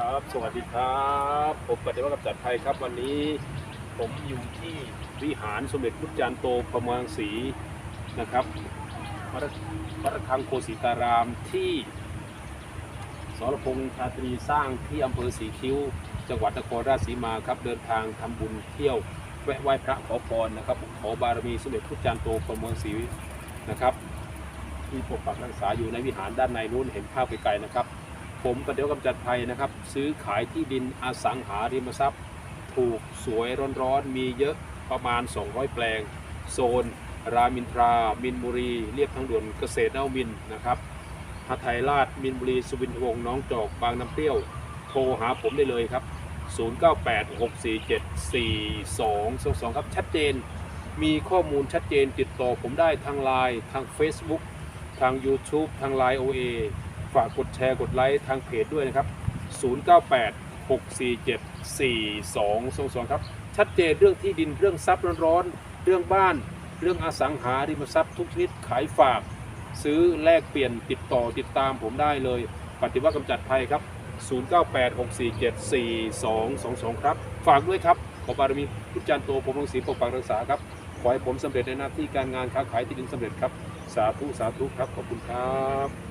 ครับ สวัสดีครับ ผมปฏิวัติกับจัดไทยครับวันนี้ ผมอยู่ที่วิหารสมเด็จพุทธจารย์โตประมังศรีนะครับพระพระระฆังโคสิการามที่สรพงษ์ชาตรีสร้างที่อำเภอสีคิ้ว จังหวัดนครราชสีมาครับเดินทางทำบุญเที่ยวแวะไหว้พระขอพรนะครับ ขอบารมีสมเด็จพุทธจารย์โตประมังศรีนะครับที่ปกปักรักษาอยู่ในวิหารด้านในนู้นเห็นภาพไกลๆนะครับ ผมประเดี๋ยวกำจัดภัยนะครับ ซื้อขายที่ดินอสังหาริมทรัพย์ ถูกสวยร้อนๆ มีเยอะประมาณ 200 แปลง โซน รามินทรา มินบุรีเรียบทางด่วนเกษตรเนวมินนะครับหทัยราชมินบุรี สุวินทวงศ์น้องจอก บางน้ำเปรี้ยว โทรหาผมได้เลยครับ 0986474222 ครับ ชัดเจน มีข้อมูลชัดเจนติดต่อผมได้ทางไลน์ทาง Facebook ทาง YouTube ทาง Line OA ฝากกดแชร์กดไลค์ทางเพจด้วยนะครับ 098 647 4222 ครับ ชัดเจนเรื่องที่ดินเรื่องทรัพย์ร้อนๆ เรื่องบ้าน เรื่องอสังหาริมทรัพย์ทุกชนิดขายฝาก ซื้อแลกเปลี่ยนติดต่อติดตามผมได้เลย ปฏิวัติกำจัดภัยครับ 0986474222 ครับ ฝากด้วยครับขอบารมีพุทธจารย์โตผมลงศรีปกปักรักษาครับ ขอให้ผมสำเร็จในหน้าที่การงานค้าขายที่ดินสำเร็จครับ สาธุ สาธุครับ ขอบคุณครับ